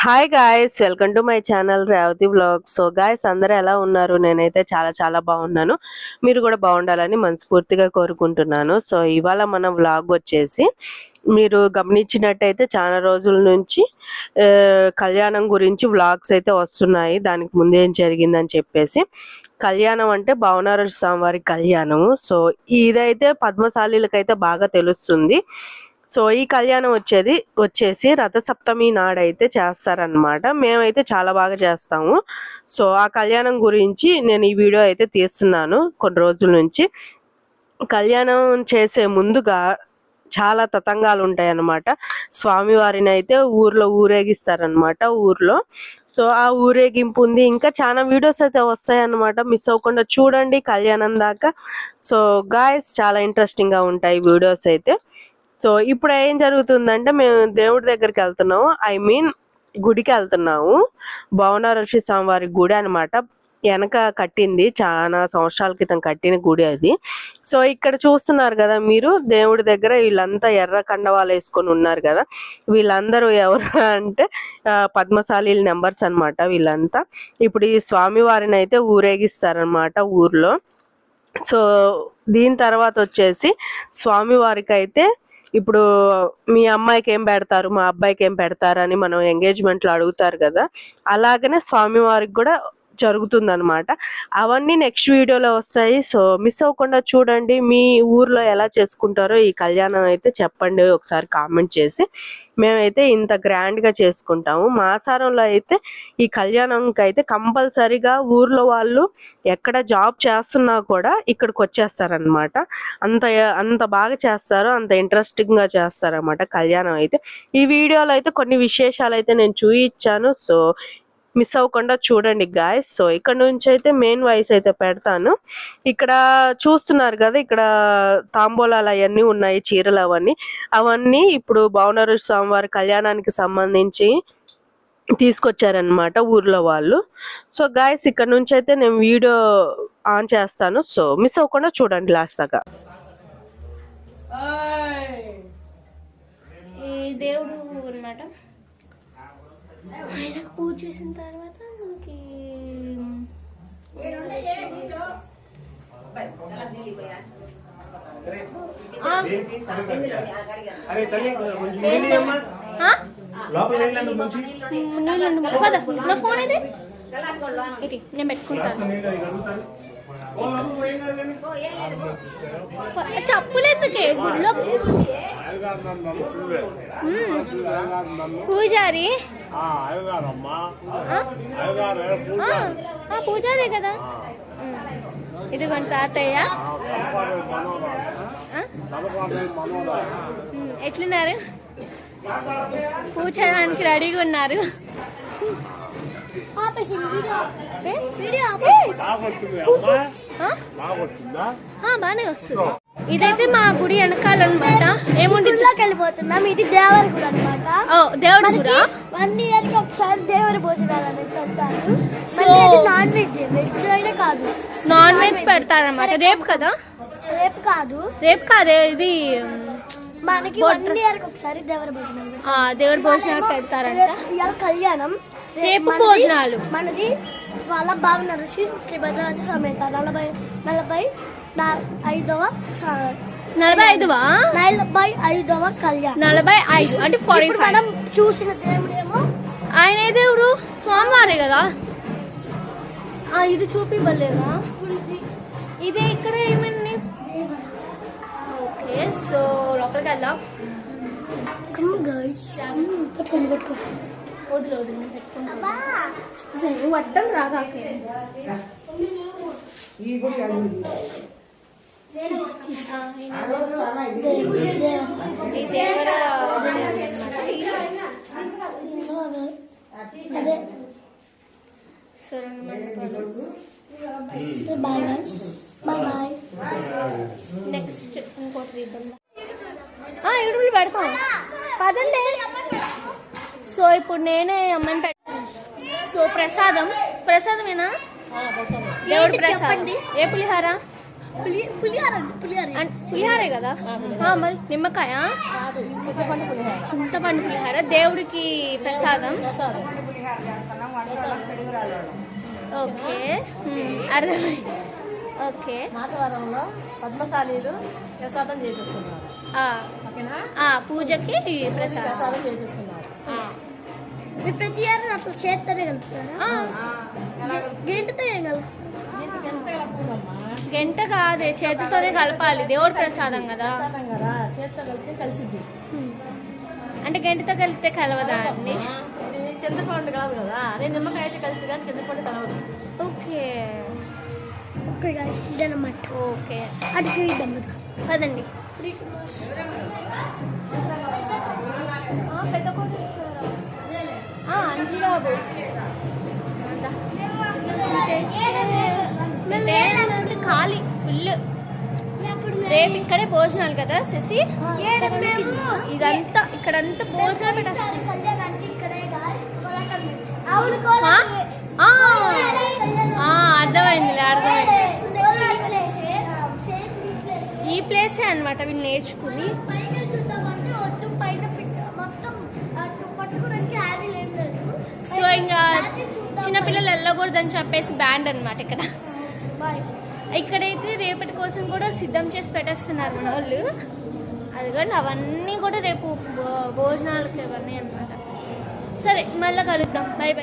Hi guys welcome to my channel Revathi blog so guys అందరూ ఎలా ఉన్నారు? నేనైతే చాలా చాలా బాగున్నాను. మీరు కూడా బాగుండాలని మనస్ఫూర్తిగా కోరుకుంటున్నాను. సో ఇవాళ మన వ్లాగ్ వచ్చేసి మీరు గమనించినట్టయితే చాలా రోజుల నుంచి కళ్యాణం గురించి వ్లాగ్స్ అయితే వస్తున్నాయి. దానికి ముందు ఏం జరిగిందని చెప్పేసి కళ్యాణం అంటే భావనార స్వామివారి కళ్యాణము. సో ఇదైతే పద్మశాలీలకైతే బాగా తెలుస్తుంది. సో ఈ కళ్యాణం వచ్చేది వచ్చేసి రథసప్తమి నాడైతే చేస్తారనమాట మేమైతే చాలా బాగా చేస్తాము. సో ఆ కళ్యాణం గురించి నేను ఈ వీడియో అయితే తీస్తున్నాను కొన్ని రోజుల నుంచి. కళ్యాణం చేసే ముందుగా చాలా తతంగాలు ఉంటాయి అన్నమాట స్వామివారిని అయితే ఊర్లో ఊరేగిస్తారనమాట ఊర్లో. సో ఆ ఊరేగింపు ఉంది. ఇంకా చాలా వీడియోస్ అయితే వస్తాయి అన్నమాట మిస్ అవ్వకుండా చూడండి కళ్యాణం దాకా. సో గాయస్ చాలా ఇంట్రెస్టింగ్గా ఉంటాయి వీడియోస్ అయితే. సో ఇప్పుడు ఏం జరుగుతుందంటే మేము దేవుడి దగ్గరికి వెళ్తున్నాము. ఐ మీన్ గుడికి వెళ్తున్నాము. భవన ఋషి స్వామివారి గుడి అన్నమాట. వెనక కట్టింది చాలా సంవత్సరాల క్రితం కట్టిన గుడి అది. సో ఇక్కడ చూస్తున్నారు కదా మీరు దేవుడి దగ్గర వీళ్ళంతా ఎర్ర కండవాలు వేసుకొని ఉన్నారు కదా. వీళ్ళందరూ ఎవరు అంటే పద్మశాలి నెంబర్స్ అన్నమాట వీళ్ళంతా. ఇప్పుడు ఈ స్వామివారిని అయితే ఊరేగిస్తారనమాట ఊర్లో. సో దీని తర్వాత వచ్చేసి స్వామివారికి అయితే ఇప్పుడు మీ అమ్మాయికి ఏం పెడతారు మా అబ్బాయికి ఏం పెడతారు అని మనం ఎంగేజ్మెంట్లో అడుగుతారు కదా అలాగనే స్వామివారికి కూడా జరుగుతుందనమాట అవన్నీ నెక్స్ట్ వీడియోలో వస్తాయి. సో మిస్ అవ్వకుండా చూడండి. మీ ఊర్లో ఎలా చేసుకుంటారో ఈ కళ్యాణం అయితే చెప్పండి. ఒకసారి కామెంట్ చేసి. మేమైతే ఇంత గ్రాండ్గా చేసుకుంటాము. మా ఆసారంలో అయితే ఈ కళ్యాణంకి అయితే కంపల్సరీగా ఊర్లో వాళ్ళు ఎక్కడ జాబ్ చేస్తున్నా కూడా ఇక్కడికి వచ్చేస్తారనమాట అంత అంత బాగా చేస్తారు. అంత ఇంట్రెస్టింగ్గా చేస్తారనమాట కళ్యాణం అయితే. ఈ వీడియోలో అయితే కొన్ని విశేషాలు అయితే నేను చూయించాను సో మిస్ అవ్వకుండా చూడండి గాయస్ సో ఇక్కడ నుంచి అయితే మెయిన్ వాయిస్ అయితే పెడతాను. ఇక్కడ చూస్తున్నారు కదా ఇక్కడ తాంబూలాలు అవన్నీ ఉన్నాయి చీరలు అవన్నీ. అవన్నీ ఇప్పుడు భావనరు స్వామివారి కళ్యాణానికి సంబంధించి తీసుకొచ్చారనమాట ఊర్లో వాళ్ళు. సో గాయస్ ఇక్కడ నుంచి అయితే నేను వీడియో ఆన్ చేస్తాను. సో మిస్ అవ్వకుండా చూడండి లాస్ట్ దాకా. దేవుడు అనమాట ఆయనకు పూజ చేసిన తర్వాత మనకి నా ఫోన్ ఇది నేను పెట్టుకుంటాను నీళ్ళు అది కడుగుతాను ఓ అమ్మ, ఏం కాదు కానీ. చెప్పులు ఎందుకే గుడిలో మ్మ్. పూజారి పూజారి కదా. ఇదిగోండి తాతయ్య. ఎట్లున్నారు? పూజ చేయడానికి రెడీగా ఉన్నారు. ఏ? బానే వస్తుంది. ఇదైతే మా గుడి వెనకాలన్నమాట ఏముంటుంది గుడిలోకి వెళ్ళిపోతున్నాం ఇది దేవరి గుడి అనమాట దేవుడు వన్ ఇయర్కి ఒకసారి దేవరి భోజనాలు అనేది పెడతారు. సో- మళ్ళీ అది నాన్ వెజ్ వెజ్ అయినా కాదు. నాన్ వెజ్ పెడతారన్నమాట. రేపు కదా? రేపు కాదు. రేపు కాదే ఇది మనకి వన్ ఇయర్కి ఒకసారి దేవరి భోజనాలు దేవుడి భోజనాలు పెడతారంట. ఇవాళ కళ్యాణం. రేపు భోజనాలు. మనది వాళ్ళ భావన శ్రీ శ్రీ భద్రావతి సమేత నలభై నలభై ఐదవ నలభై ఐదువా? నలభై ఐదవ కళ్యాణం. నలభై ఐదు అంటే ఫైవ్ మనం చూసిన దేవుడేమో ఆయన దేవుడు? స్వామివారే కదా. ఆ, ఇది చూపివ్వలేదా? ఇదే ఇక్కడ ఏమండి ఓకే సో లోపలికి వెళ్దాం. వదిలి వదిలి పెట్టుకుంటా సరే, నువ్వు అట్టం రాగా అదే సరే బాయ్ బాయ్ బాయ్ నెక్స్ట్ ఇంకోటి ఎడుగులు పెడతాం. పదండి. సో ఇప్పుడు నేనే అమ్మని సో ప్రసాదం ప్రసాదమేనా? దేవుడి ప్రసాదం. ఏ పులిహార? పులి పులిహార కదా? మరి నిమ్మకాయ? చింతపండు పులిహార. చింతపండు పులిహార. దేవుడికి ప్రసాదం. ఓకే. ఉమ్, అర్థమైంది. ఓకే. మాచవరంలో పద్మశాలీలు ప్రసాదం చేపిస్తున్నారు. పూజకి ప్రసాదం. ప్రసాదం చేపిస్తున్నారు. మీరు ప్రతి ఇయర్ అట్లా చేత్తోనే కలుపుతారా? ఆ, గేంటితో ఏం గంట కాదే చేతితోనే కలపాలి దేవుడి ప్రసాదం కదా. ప్రసాదం కదా చేత్తో కలిపితే కలిసిద్ది. అంటే గంటతో కలిపితే కలవదా అండి? చింతపండు కాదు కదా అదే నిమ్మకాయ అయితే కలిసి కానీ చింతపండు కలవదు. ఓకే. ఓకే గాయస్ ఇదన్నమాట. ఓకే. అటు చూద్దాం కదా పదండి. ఆ, పెద్ద. ఖాళీ ఫుల్ రేపు ఇక్కడే భోజనాలు కదా శశి? ఇదంతా ఇక్కడంతా భోజనాలు పెట్టేస్తారు అర్థమైందిలే అర్థమైంది. ఈ ప్లేసే అన్నమాట వీళ్ళు నేర్చుకుని. చిన్నపిల్లలు వెళ్ళకూడదని చెప్పేసి బ్యాండ్ అన్నమాట ఇక్కడ. బాయ్ ఇక్కడైతే రేపటి కోసం కూడా సిద్ధం చేసి పెట్టేస్తున్నారు మన వాళ్ళు. అది కూడా అవన్నీ కూడా రేపు భోజనాలకి ఇవన్నీ అన్నమాట. సరే మళ్ళీ కలుద్దాం. By by